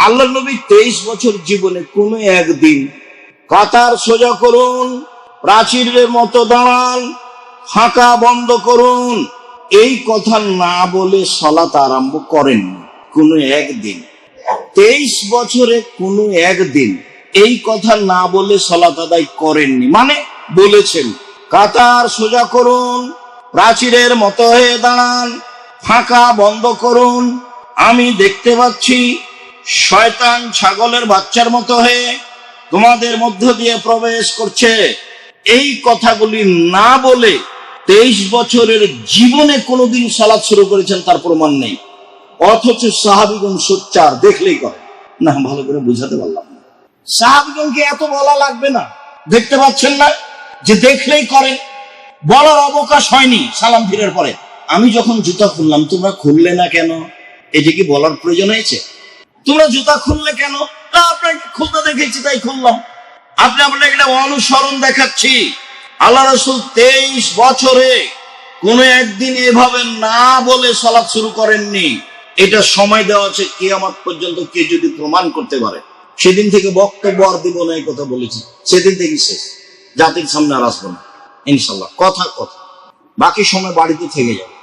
আল্লাহ নবী তেইশ বছর জীবনে কোনো একদিন কাতার সোজা করুন, প্রাচীরের মতো দাঁড়ান, ফাঁকা বন্ধ করুন। এই কথা না বলে সলাত আরম্ভ করেন কোনো একদিন। তেইশ বছরে কোনো একদিন এই কথা না বলে সলাত আদায় করেননি মানে বলেছেন, কাতার সোজা করুন, প্রাচীরের মতো হয়ে দাঁড়ান, ফাঁকা বন্ধ করুন। আমি দেখতে পাচ্ছি শয়তান ছাগলের বাচ্চার মতো হয়ে তোমাদের মধ্য দিয়ে প্রবেশ করছে। এই কথাগুলি না বলে তেইশ বছরের জীবনে কোনোদিন সালাদ শুরু করেছেন, তার প্রমাণ নেই। অথচ সাহাবিগুন সোচ্চার, দেখলেই করে। না, ভালো করে বুঝাতে পারলাম না। এত বলা লাগবে না। দেখতে পাচ্ছেন না? যে দেখলেই করেন বলার অবকাশ হয়নি সালাম ফিরের পরে। আমি যখন জুতা খুললাম, তোমরা খুললে না কেন? এটি কি বলার প্রয়োজন হয়েছে? তোমরা জুতা খুললে কেন? না, আপনাকে খুলতে দেখেছি, তাই খুললাম। আপনি আপনাকে একটা অনুসরণ দেখাচ্ছি। আল্লাহ রসুল তেইশ বছরে কোন একদিন এভাবে না বলে সলাৎ শুরু করেননি। এটা সময় দেওয়া আছে, কিয়ামত পর্যন্ত কে যদি প্রমাণ করতে পারে। সেদিন থেকে বক্তব্য আর দিব না, এই কথা বলেছি। সেদিন থেকে শেষ। জাতির সামনে আর আসব না। ইনশাল্লাহ কথা কথা। বাকি সময় বাড়িতে থেকে যাবে।